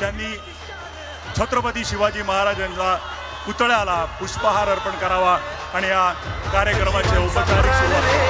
त्यांनी छत्रपती शिवाजी महाराजांचा पुतळ्याला पुष्पहार अर्पण करावा आणि या कार्यक्रमाचे औपचारिक सुरुवात.